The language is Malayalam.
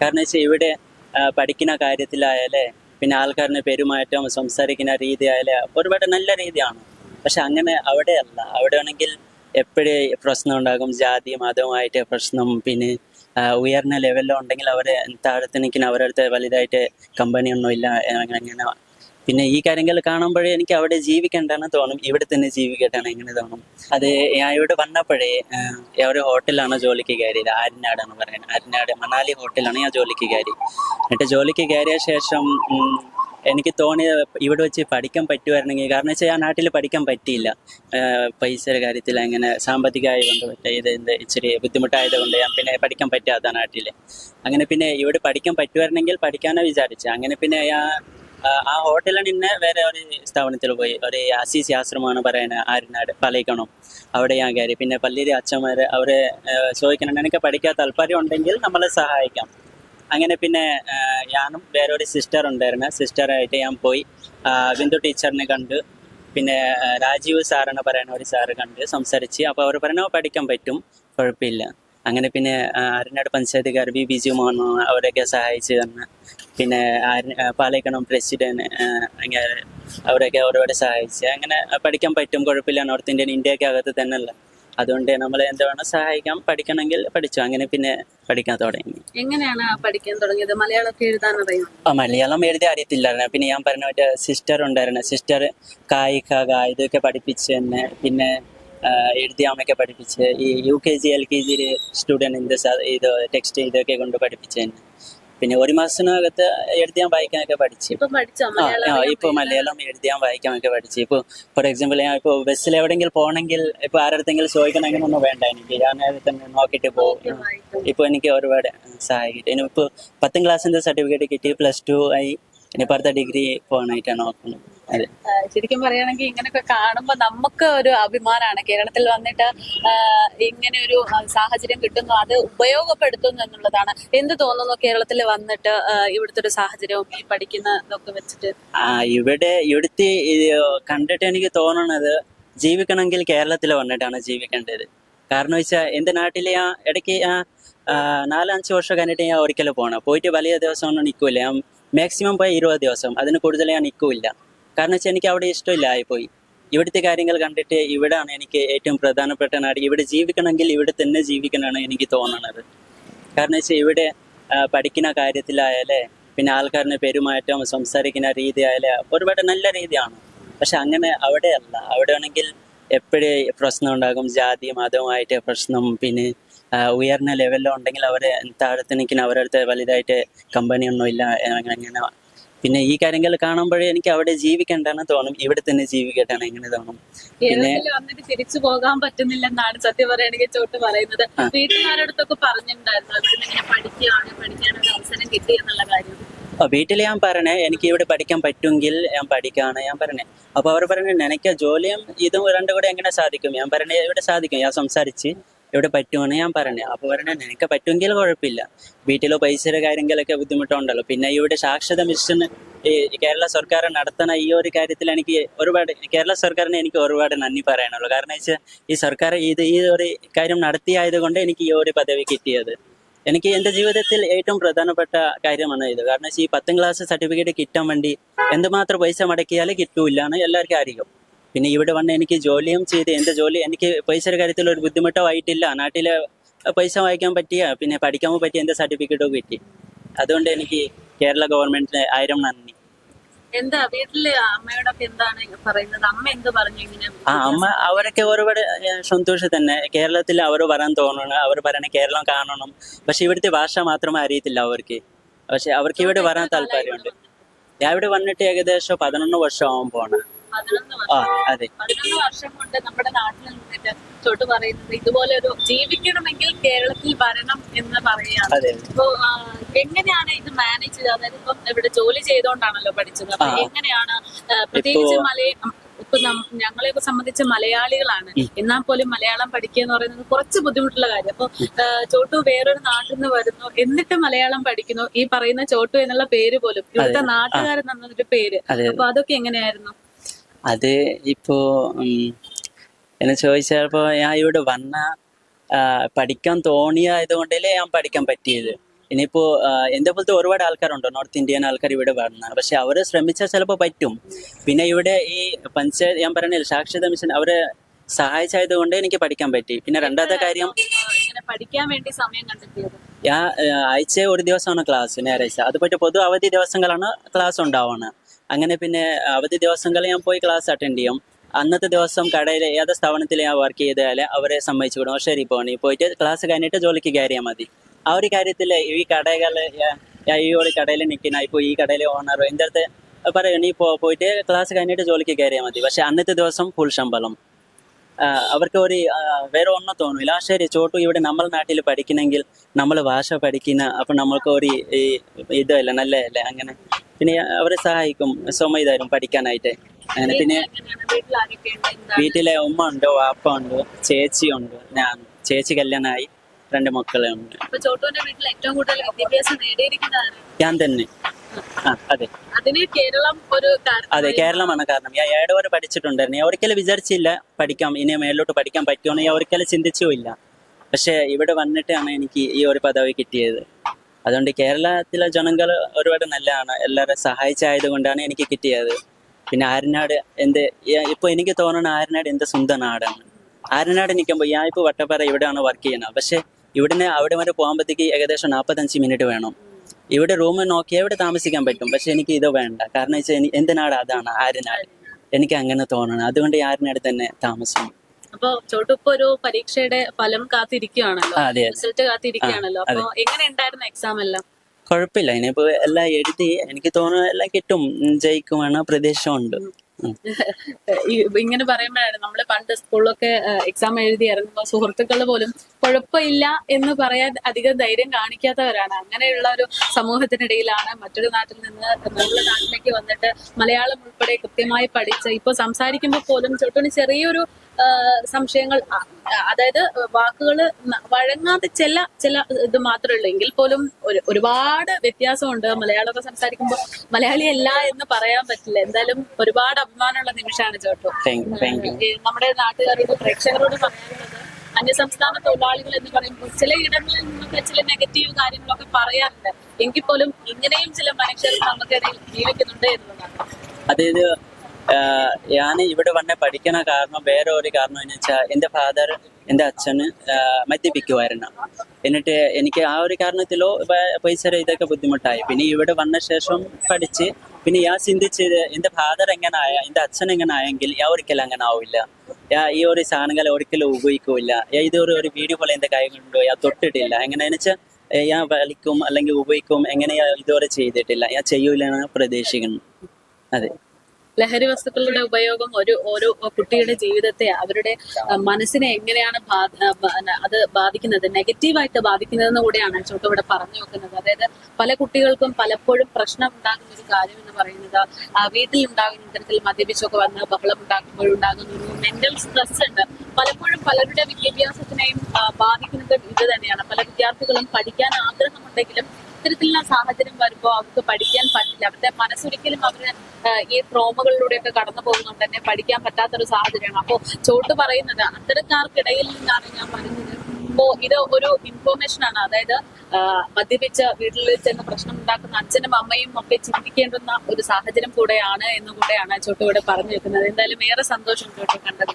കാരണം വെച്ചാൽ ഇവിടെ പഠിക്കുന്ന കാര്യത്തിലായാലേ പിന്നെ ആൾക്കാരുടെ പെരുമാറ്റം സംസാരിക്കുന്ന രീതി ആയാലേ ഒരുപാട് നല്ല രീതിയാണ്. പക്ഷെ അങ്ങനെ അവിടെയല്ല. അവിടെ ആണെങ്കിൽ എപ്പോഴും പ്രശ്നം ഉണ്ടാകും? ജാതി മതവുമായിട്ട് പ്രശ്നം പിന്നെ ഉയർന്ന ലെവലിലുണ്ടെങ്കിൽ അവരെ താഴത്തിനിക്കുന്ന അവരടുത്ത് വലുതായിട്ട് കമ്പനി ഒന്നും ഇല്ല അങ്ങനെ പിന്നെ ഈ കാര്യങ്ങൾ കാണുമ്പോഴേ എനിക്ക് അവിടെ ജീവിക്കേണ്ടെന്ന് തോന്നും ഇവിടെ തന്നെ ജീവിക്കട്ടെ എങ്ങനെ തോന്നും? അത് ഞാൻ ഇവിടെ വന്നപ്പോഴേ ഒരു ഹോട്ടലാണ് ജോലിക്ക് കയറിയത് എന്ന് പറയുന്നത്. ആരിനാട് മണാലി ഹോട്ടലാണ് ഞാൻ ജോലിക്ക് കയറി. എന്നിട്ട് ജോലിക്ക് കയറിയ ശേഷം എനിക്ക് തോന്നി ഇവിടെ വെച്ച് പഠിക്കാൻ പറ്റുമായിരുന്നെങ്കിൽ കാരണം വെച്ചാൽ ആ നാട്ടിൽ പഠിക്കാൻ പറ്റിയില്ല. പൈസയുടെ കാര്യത്തിൽ അങ്ങനെ സാമ്പത്തികമായി കൊണ്ട് ഇത് എന്ത് ഇച്ചിരി ബുദ്ധിമുട്ടായത് കൊണ്ട് ഞാൻ പിന്നെ പഠിക്കാൻ പറ്റാത്ത നാട്ടിൽ അങ്ങനെ പിന്നെ ഇവിടെ പഠിക്കാൻ പറ്റുമായിരുന്നെങ്കിൽ പഠിക്കാനാണ് വിചാരിച്ചു. അങ്ങനെ പിന്നെ ഞാൻ ആ, ഹോട്ടലിൽ നിന്ന് വേറെ ഒരു സ്ഥാപനത്തിൽ പോയി. ഒരു അസീസി ആശ്രമമാണ് പറയുന്നത് ആര്യനാട് പലയിക്കണം അവിടെ ഞാൻ കയറി. പിന്നെ പള്ളിയിലെ അച്ഛന്മാർ അവരെ ചോദിക്കണം. എനിക്ക് പഠിക്കാൻ താല്പര്യം ഉണ്ടെങ്കിൽ നമ്മളെ സഹായിക്കാം. അങ്ങനെ പിന്നെ ഞാനും വേറെ ഒരു സിസ്റ്റർ ഉണ്ടായിരുന്നു സിസ്റ്ററായിട്ട് ഞാൻ പോയി. ബിന്ദു ടീച്ചറിനെ കണ്ടു. പിന്നെ രാജീവ് സാറെന്ന് പറയുന്ന ഒരു സാറ് കണ്ട് സംസാരിച്ച്. അപ്പോൾ അവർ പറഞ്ഞു പഠിക്കാൻ പറ്റും. കുഴപ്പമില്ല. അങ്ങനെ പിന്നെ അരനാട് പഞ്ചായത്തുകാർ ബി ബിജു മോഹൻ അവരൊക്കെ സഹായിച്ചു തന്ന്. പിന്നെ പാലക്കണം പ്രസിഡന്റ് അങ്ങനെ അവരൊക്കെ ഒരുപാട് സഹായിച്ച്. അങ്ങനെ പഠിക്കാൻ പറ്റും കുഴപ്പമില്ല നോർത്ത് ഇന്ത്യൻ ഇന്ത്യയ്ക്ക് അകത്ത് തന്നെ അല്ല അതുകൊണ്ട് നമ്മൾ എന്താ വേണം സഹായിക്കാം പഠിക്കണമെങ്കിൽ പഠിച്ചു. അങ്ങനെ പിന്നെ പഠിക്കാൻ തുടങ്ങി. എങ്ങനെയാണ് പഠിക്കാൻ തുടങ്ങിയത്? മലയാളമൊക്കെ എഴുതാൻ അറിയാം? ആ മലയാളം എഴുതി അറിയത്തില്ലായിരുന്നു. പിന്നെ ഞാൻ പറഞ്ഞ മറ്റേ സിസ്റ്റർ ഉണ്ടായിരുന്നു. സിസ്റ്റർ കായ് ഗ ഇതൊക്കെ പഠിപ്പിച്ച് തന്നെ പിന്നെ എഴുതി അമ്മയൊക്കെ പഠിപ്പിച്ച്. ഈ U K G L K G student ഇത് ടെക്സ്റ്റ് ഇതൊക്കെ കൊണ്ട് പഠിപ്പിച്ച് തന്നെ. പിന്നെ ഒരു മാസത്തിനകത്ത് എഴുതിയാൻ വായിക്കാനൊക്കെ പഠിച്ചു. ഇപ്പൊ ആ മലയാളം ഇപ്പൊ എഴുതിയാൻ വായിക്കാനൊക്കെ പഠിച്ചു. ഇപ്പൊ ഫോർ എക്സാമ്പിൾ ഞാൻ ഇപ്പോൾ ബസ്സിൽ എവിടെയെങ്കിലും പോകണമെങ്കിൽ ഇപ്പൊ ആരടുത്തെങ്കിലും ചോദിക്കണമെങ്കിൽ ഒന്നും വേണ്ട എനിക്ക്. ഞാൻ തന്നെ നോക്കിയിട്ട് പോകും. ഇപ്പൊ എനിക്ക് ഒരുപാട് സഹായിക്കും ഇനിയിപ്പോ ഇപ്പോൾ പത്താം ക്ലാസ്സിന്റെ സർട്ടിഫിക്കറ്റ് കിട്ടി. പ്ലസ് ടു ആയി. ഇനി അടുത്ത ഡിഗ്രി പോകാനായിട്ടാണ് നോക്കുന്നത്. ശരിക്കും പറയുകയാണെങ്കിൽ ഇങ്ങനെയൊക്കെ കാണുമ്പോൾ നമുക്ക് ഒരു അഭിമാനമാണ് കേരളത്തിൽ വന്നിട്ട് ഇങ്ങനെ ഒരു സാഹചര്യം കിട്ടുന്നു അത് ഉപയോഗപ്പെടുത്തുന്നു എന്നുള്ളതാണ്. എന്ത് തോന്നുന്നു കേരളത്തിൽ വന്നിട്ട് ഇവിടുത്തെ ഒരു സാഹചര്യവും ഈ പഠിക്കുന്നതൊക്കെ വെച്ചിട്ട്? ആ ഇവിടെ ഇവിടുത്തെ കണ്ടിട്ട് എനിക്ക് തോന്നണത് ജീവിക്കണമെങ്കിൽ കേരളത്തിൽ വന്നിട്ടാണ് ജീവിക്കേണ്ടത്. കാരണം വെച്ചാൽ എന്റെ നാട്ടിലെ ആ ഇടയ്ക്ക് ആ, നാലഞ്ച് വർഷം കഴിഞ്ഞിട്ട് ഞാൻ ഒരിക്കലും പോകണം പോയിട്ട് വലിയ ദിവസമൊന്നും നിൽക്കില്ല. ഞാൻ മാക്സിമം പോയി ഇരുപത് ദിവസം. അതിന് കൂടുതൽ ഞാൻ നിൽക്കില്ല. കാരണം വെച്ചാൽ എനിക്ക് അവിടെ ഇഷ്ടമില്ല ആയിപ്പോയി. ഇവിടുത്തെ കാര്യങ്ങൾ കണ്ടിട്ട് ഇവിടെയാണ് എനിക്ക് ഏറ്റവും പ്രധാനപ്പെട്ട നാട്. ഇവിടെ ജീവിക്കണമെങ്കിൽ ഇവിടെ തന്നെ ജീവിക്കണമെന്നാണ് എനിക്ക് തോന്നണത്. കാരണം വെച്ചാൽ ഇവിടെ പഠിക്കുന്ന കാര്യത്തിലായാലേ പിന്നെ ആൾക്കാരുടെ പെരുമാറ്റം സംസാരിക്കുന്ന രീതി ആയാലേ ഒരുപാട് നല്ല രീതിയാണ്. പക്ഷെ അങ്ങനെ അവിടെയല്ല. അവിടെ ആണെങ്കിൽ എപ്പോഴും പ്രശ്നം ഉണ്ടാകും? ജാതി മതവുമായിട്ട് പ്രശ്നം പിന്നെ ഉയർന്ന ലെവലിലോ ഉണ്ടെങ്കിൽ അവരെ താഴത്ത് അവരടുത്ത് അവരുടെ വലുതായിട്ട് കമ്പനിയൊന്നും ഇല്ല അങ്ങനെ പിന്നെ ഈ കാര്യങ്ങൾ കാണുമ്പോഴേ എനിക്ക് അവിടെ ജീവിക്കേണ്ടെന്ന് തോന്നും. ഇവിടെ തന്നെ ജീവിക്കട്ടെ എങ്ങനെ തോന്നും. പിന്നെ വന്നിട്ട് തിരിച്ചു പോകാൻ പറ്റുന്നില്ലെന്നാണ് സത്യം പറയണെങ്കിൽ ചോട്ട് പറയുന്നത്. വീട്ടുകാരടുത്തൊക്കെ പറഞ്ഞിട്ടുണ്ടായിരുന്നു. പഠിക്കുകയാണ് അവസരം കിട്ടി എന്നുള്ള കാര്യം. വീട്ടിൽ ഞാൻ പറഞ്ഞേ എനിക്ക് ഇവിടെ പഠിക്കാൻ പറ്റുമെങ്കിൽ ഞാൻ പഠിക്കാണ് ഞാൻ പറഞ്ഞേ അപ്പൊ അവർ പറഞ്ഞു എനിക്ക് ജോലിയും ഇതും രണ്ടും കൂടെ എങ്ങനെ സാധിക്കും? ഞാൻ പറഞ്ഞേ ഇവിടെ സാധിക്കും. ഞാൻ സംസാരിച്ച് ഇവിടെ പറ്റുമെന്ന് ഞാൻ പറഞ്ഞു അപ്പൊ പറഞ്ഞു നിനക്ക് പറ്റുമെങ്കിൽ കുഴപ്പമില്ല. വീട്ടിലോ പൈസയുടെ കാര്യങ്ങളൊക്കെ ബുദ്ധിമുട്ടുണ്ടല്ലോ. പിന്നെ ഇവിടെ സാക്ഷരത മിഷൻ ഈ കേരള സർക്കാർ നടത്തുന്ന ഈ ഒരു കാര്യത്തിൽ എനിക്ക് ഒരുപാട് കേരള സർക്കാരിന് എനിക്ക് ഒരുപാട് നന്ദി പറയാനുള്ളൂ. കാരണം വെച്ചാൽ ഈ സർക്കാർ ഇത് ഈ ഒരു കാര്യം നടത്തിയായത് കൊണ്ട് എനിക്ക് ഈ ഒരു പദവി കിട്ടിയത്. എനിക്ക് എന്റെ ജീവിതത്തിൽ ഏറ്റവും പ്രധാനപ്പെട്ട കാര്യമാണ് ഇത്. കാരണം വെച്ചാൽ ഈ പത്താം ക്ലാസ് സർട്ടിഫിക്കറ്റ് കിട്ടാൻ വേണ്ടി എന്തുമാത്രം പൈസ മുടക്കിയാൽ കിട്ടൂല്ലാന്ന് എല്ലാവർക്കും അറിയും. പിന്നെ ഇവിടെ വന്ന് എനിക്ക് ജോലിയും ചെയ്ത് എന്റെ ജോലി എനിക്ക് പൈസയുടെ കാര്യത്തിൽ ഒരു ബുദ്ധിമുട്ടോ ആയിട്ടില്ല. നാട്ടിലെ പൈസ വായിക്കാൻ പറ്റിയ പിന്നെ പഠിക്കാൻ പറ്റിയ എന്റെ സർട്ടിഫിക്കറ്റോ കിട്ടി. അതുകൊണ്ട് എനിക്ക് കേരള ഗവൺമെന്റിന് ആയിരം നന്ദി. എന്താ വീട്ടിൽ അമ്മയോടൊക്കെ എന്താണ് പറയുന്നത്? അമ്മ എന്ത് പറഞ്ഞു ഇങ്ങനെ? ആ അമ്മ അവരൊക്കെ ഒരുപാട് സന്തോഷം തന്നെ. കേരളത്തിൽ അവർ വരാൻ തോന്നണം അവർ പറയണ കേരളം കാണണം. പക്ഷെ ഇവിടുത്തെ ഭാഷ മാത്രമേ അറിയത്തില്ല അവർക്ക്. പക്ഷെ അവർക്ക് ഇവിടെ വരാൻ താല്പര്യമുണ്ട്. ഞാൻ ഇവിടെ വന്നിട്ട് ഏകദേശം പതിനൊന്ന് വർഷം ആവാൻ ആ അതെ. പതിനൊന്ന് വർഷം കൊണ്ട് നമ്മുടെ നാട്ടിൽ നിന്നിട്ട് തൊട്ട് പറയുന്നത് ഇതുപോലെ ഒരു ജീവിക്കണമെങ്കിൽ കേരളത്തിൽ വരണം എന്ന് പറയാണ് അതെ അപ്പോ എങ്ങനെയാണ് ഇത് മാനേജ് ചെയ്തത്? അതായത് ഇപ്പം ഇവിടെ ജോലി ചെയ്തോണ്ടാണല്ലോ പഠിച്ചത്. അപ്പൊ എങ്ങനെയാണ് പ്രത്യേകിച്ച് മലയ ഇപ്പൊ ഞങ്ങളെ സംബന്ധിച്ച് മലയാളികളാണ്. എന്നാൽ പോലും മലയാളം പഠിക്കുക എന്ന് പറയുന്നത് കുറച്ച് ബുദ്ധിമുട്ടുള്ള കാര്യം. അപ്പൊ ചോട്ടു വേറൊരു നാട്ടിൽ നിന്ന് വരുന്നു. എന്നിട്ട് മലയാളം പഠിക്കുന്നു. ഈ പറയുന്ന ചോട്ടു എന്നുള്ള പേര് പോലും ഇവിടുത്തെ നാട്ടുകാരൻ എന്നൊരു പേര്. അപ്പൊ അതൊക്കെ എങ്ങനെയായിരുന്നു? അത് ഇപ്പോ എന്നെ ചോദിച്ചപ്പോ ഞാൻ ഇവിടെ വന്ന പഠിക്കാൻ തോന്നിയായതുകൊണ്ടല്ലേ ഞാൻ പഠിക്കാൻ പറ്റിയത്. ഇനിയിപ്പോ എന്റെ പോലത്തെ ഒരുപാട് ആൾക്കാരുണ്ടോ? നോർത്ത് ഇന്ത്യൻ ആൾക്കാർ ഇവിടെ വരണം പക്ഷെ അവർ ശ്രമിച്ചാൽ ചിലപ്പോൾ പറ്റും. പിന്നെ ഇവിടെ ഈ പഞ്ചായത്ത് ഞാൻ പറഞ്ഞില്ല സാക്ഷരത മിഷൻ അവരെ സഹായിച്ചായത് കൊണ്ട് എനിക്ക് പഠിക്കാൻ പറ്റി. പിന്നെ രണ്ടാമത്തെ കാര്യം പഠിക്കാൻ വേണ്ടി സമയം കണ്ടെത്തിയത്. ഞാൻ ആഴ്ച ഒരു ദിവസമാണ് ക്ലാസ് ഞായറാഴ്ച. അതുപോലെ പൊതു അവധി ദിവസങ്ങളാണ് ക്ലാസ് ഉണ്ടാവുന്നത്. അങ്ങനെ പിന്നെ അവധി ദിവസങ്ങളിൽ ഞാൻ പോയി ക്ലാസ് അറ്റൻഡ് ചെയ്യും. അന്നത്തെ ദിവസം കടയിൽ ഏത് സ്ഥാപനത്തിൽ ഞാൻ വർക്ക് ചെയ്താൽ അവരെ സമ്മതിച്ചു വിടും. "ഓ, ശരി പോണി. പോയിട്ട് ക്ലാസ് കഴിഞ്ഞിട്ട് ജോലിക്ക് കയറിയാൽ മതി. ആ ഒരു കാര്യത്തിൽ ഈ കടകൾ ഈ ഒരു കടയിൽ നിൽക്കുന്ന ഇപ്പോൾ ഈ കടയിലെ ഓണർ എന്റെ അടുത്ത് നീ പോയിട്ട് ക്ലാസ് കഴിഞ്ഞിട്ട് ജോലിക്ക് കയറിയാൽ മതി. പക്ഷെ അന്നത്തെ ദിവസം ഫുൾ ശമ്പളം. അവർക്ക് ഒരു വേറെ ഒന്നും തോന്നില്ല ശരി ചോട്ടു ഇവിടെ നമ്മൾ നാട്ടിൽ പഠിക്കണമെങ്കിൽ നമ്മൾ ഭാഷ പഠിക്കുന്ന അപ്പൊ നമ്മൾക്ക് ഒരു ഇതല്ല നല്ലതല്ലേ അങ്ങനെ. പിന്നെ അവരെ സഹായിക്കും. ഇതായിരുന്നു പഠിക്കാനായിട്ട്. അങ്ങനെ പിന്നെ വീട്ടിലെ ഉമ്മ ഉണ്ട് വാപ്പ ഉണ്ട് ചേച്ചി ഉണ്ട് ഞാൻ ചേച്ചി കല്യാണമായി രണ്ട് മക്കളെ ഉണ്ട്. ഞാൻ തന്നെ. ആ അതെ. അതെ കേരളമാണ് കാരണം. ഞാൻ ഏഴ് വരെ പഠിച്ചിട്ടുണ്ടായിരുന്നു. ഞാൻ ഒരിക്കലും വിചാരിച്ചില്ല പഠിക്കാം ഇനി മേലോട്ട് പഠിക്കാൻ പറ്റുമെന്ന് ഞാൻ ഒരിക്കലും ചിന്തിച്ചുമില്ല പക്ഷെ ഇവിടെ വന്നിട്ടാണ് എനിക്ക് ഈ ഒരു പദവി കിട്ടിയത്. അതുകൊണ്ട് കേരളത്തിലെ ജനങ്ങൾ ഒരുപാട് നല്ലതാണ്. എല്ലാവരും സഹായിച്ചായത് കൊണ്ടാണ് എനിക്ക് കിട്ടിയത്. പിന്നെ ആരനാട് എന്ത് ഇപ്പൊ എനിക്ക് തോന്നുന്നത് ആരനാട് എന്ത് സ്വന്തം നാടാണ്. ആരനാട് നിൽക്കുമ്പോൾ ഞാൻ ഇപ്പോൾ വട്ടപ്പാറ ഇവിടെയാണ് വർക്ക് ചെയ്യുന്നത്. പക്ഷേ ഇവിടുന്ന് അവിടെ വരെ പോകുമ്പോഴത്തേക്ക് ഏകദേശം നാൽപ്പത്തഞ്ച് മിനിറ്റ് വേണം. ഇവിടെ റൂം നോക്കിയാൽ ഇവിടെ താമസിക്കാൻ പറ്റും? പക്ഷെ എനിക്ക് ഇത് വേണ്ട. കാരണം വെച്ചാൽ എന്ത് എന്റെ നാട്? അതാണ് ആര്യനാട്. എനിക്ക് അങ്ങനെ തോന്നണം. അതുകൊണ്ട് ആര്യനാട് തന്നെ താമസം അപ്പൊ ചോട്ടുപ്പ് ഒരു പരീക്ഷയുടെ ഫലം കാത്തിരിക്കുകയാണല്ലോ അതെ റിസൾട്ട് കാത്തിരിക്കുകയാണല്ലോ അപ്പൊ എങ്ങനെ ഉണ്ടായിരുന്നു എക്സാം എല്ലാം? കുഴപ്പമില്ല. ഇനിയിപ്പോ എല്ലാം എഴുതി എനിക്ക് തോന്നുന്നു എല്ലാം കിട്ടും. ജയിക്കുവാണ് ജയിക്കുമെന്ന പ്രതീക്ഷയുണ്ട് ഇങ്ങനെ പറയുമ്പോഴാണ് നമ്മൾ പണ്ട് സ്കൂളിലൊക്കെ എക്സാം എഴുതി ഇറങ്ങുമ്പോൾ സുഹൃത്തുക്കൾ പോലും കുഴപ്പമില്ല എന്ന് പറയാൻ അധികം ധൈര്യം കാണിക്കാത്തവരാണ്. അങ്ങനെയുള്ള ഒരു സമൂഹത്തിനിടയിലാണ് മറ്റൊരു നാട്ടിൽ നിന്ന് നമ്മുടെ നാട്ടിലേക്ക് വന്നിട്ട് മലയാളം ഉൾപ്പെടെ കൃത്യമായി പഠിച്ച് ഇപ്പൊ സംസാരിക്കുമ്പോൾ പോലും ചോട്ടൂന് ചെറിയൊരു സംശയങ്ങൾ അതായത് വാക്കുകൾ വഴങ്ങാത്ത ചില ചില ഇത് മാത്രമേ ഉള്ളൂ. എങ്കിൽ പോലും ഒരു ഒരുപാട് വ്യത്യാസമുണ്ട്. മലയാളമൊക്കെ സംസാരിക്കുമ്പോൾ മലയാളി അല്ല എന്ന് പറയാൻ പറ്റില്ല. എന്തായാലും ഒരുപാട് അഭിമാനമുള്ള നിമിഷമാണ് ചേട്ടോ. നമ്മുടെ നാട്ടുകാരോട് പ്രേക്ഷകരോട് പറയാനുള്ളത് അന്യസംസ്ഥാന തൊഴിലാളികൾ എന്ന് പറയുമ്പോൾ ചില ഇടങ്ങളിൽ നിന്നൊക്കെ ചില നെഗറ്റീവ് കാര്യങ്ങളൊക്കെ പറയാറുണ്ട്. എങ്കിൽ പോലും ഇങ്ങനെയും ചില മനുഷ്യർ നമുക്കിടയിൽ ജീവിക്കുന്നുണ്ട് എന്നുള്ളതാണ്. അതായത് ഞാൻ ഇവിടെ വന്നെ പഠിക്കണ കാരണം വേറെ ഒരു കാരണം എന്ന് വെച്ചാൽ എന്റെ ഫാദർ എന്റെ അച്ഛന് മദ്യപിക്കുമായിരുന്നു എന്നിട്ട് എനിക്ക് ആ ഒരു കാരണത്തിലോ പൈസ ഇതൊക്കെ ബുദ്ധിമുട്ടായി. പിന്നെ ഇവിടെ വന്ന ശേഷം പഠിച്ച് പിന്നെ ഞാൻ ചിന്തിച്ചത് എന്റെ ഫാദർ എങ്ങനെ ആയ എന്റെ അച്ഛൻ എങ്ങനെ ആയെങ്കിൽ ഞാൻ ഒരിക്കലും അങ്ങനെ ആവില്ല. ഞാൻ ഈ ഒരു സാധനങ്ങൾ ഒരിക്കലും ഉപയോഗിക്കില്ല. ഞാൻ ഇതൊരു ഒരു വീഡിയോ പോലെ എന്റെ കൈ കൊണ്ടു ഞാൻ തൊട്ടിട്ടില്ല. എങ്ങനെയാണെന്ന് വെച്ചാൽ ഞാൻ വലിക്കും അല്ലെങ്കിൽ ഉപയോഗിക്കും എങ്ങനെ ഞാൻ ഇതുവരെ ചെയ്തിട്ടില്ല. ഞാൻ ചെയ്യൂലെന്ന് പ്രതീക്ഷിക്കുന്നു അതെ. ലഹരി വസ്തുക്കളുടെ ഉപയോഗം ഒരു ഓരോ കുട്ടിയുടെ ജീവിതത്തെ അവരുടെ മനസ്സിനെ എങ്ങനെയാണ് അത് ബാധിക്കുന്നത്? നെഗറ്റീവായിട്ട് ബാധിക്കുന്നതെന്ന് കൂടെയാണ് ചോട്ട് ഇവിടെ പറഞ്ഞു വെക്കുന്നത്. അതായത് പല കുട്ടികൾക്കും പലപ്പോഴും പ്രശ്നം ഉണ്ടാകുന്ന ഒരു കാര്യം എന്ന് പറയുന്നത് വീട്ടിൽ ഉണ്ടാകുന്ന ഇത്തരത്തിൽ മദ്യപിച്ചൊക്കെ വന്ന് ബഹളം ഉണ്ടാക്കുമ്പോഴുണ്ടാകുന്ന ഒരു മെന്റൽ സ്ട്രെസ് ഉണ്ട്. പലപ്പോഴും പലരുടെ വിദ്യാഭ്യാസത്തിനെയും ബാധിക്കുന്നത് ഇത് തന്നെയാണ്. പല വിദ്യാർത്ഥികളും പഠിക്കാൻ ആഗ്രഹമുണ്ടെങ്കിലും ഇത്തരത്തിലുള്ള സാഹചര്യം വരുമ്പോൾ അവർക്ക് പഠിക്കാൻ പറ്റില്ല. അവരുടെ മനസ്സൊരിക്കലും അവർ ഈ ട്രോമകളിലൂടെയൊക്കെ കടന്നു പോകുന്നതുകൊണ്ട് തന്നെ പഠിക്കാൻ പറ്റാത്തൊരു സാഹചര്യമാണ്. അപ്പോൾ ചോട്ട് പറയുന്നത് അത്തരക്കാർക്കിടയിൽ നിന്നാണ് ഞാൻ പറയുന്നത് അപ്പോ ഇത് ഒരു ഇൻഫോർമേഷൻ ആണ്. അതായത് മദ്യപിച്ച് വീട്ടിൽ ചെന്ന് പ്രശ്നം ഉണ്ടാക്കുന്ന അച്ഛനും അമ്മയും ഒക്കെ ചിന്തിക്കേണ്ടുന്ന ഒരു സാഹചര്യം കൂടെയാണ് എന്നുകൂടെയാണ് കൂടെയാണ് ചോട്ട് ഇവിടെ പറഞ്ഞു വെക്കുന്നത് എന്തായാലും ഏറെ സന്തോഷം ചോട്ടു കണ്ടത്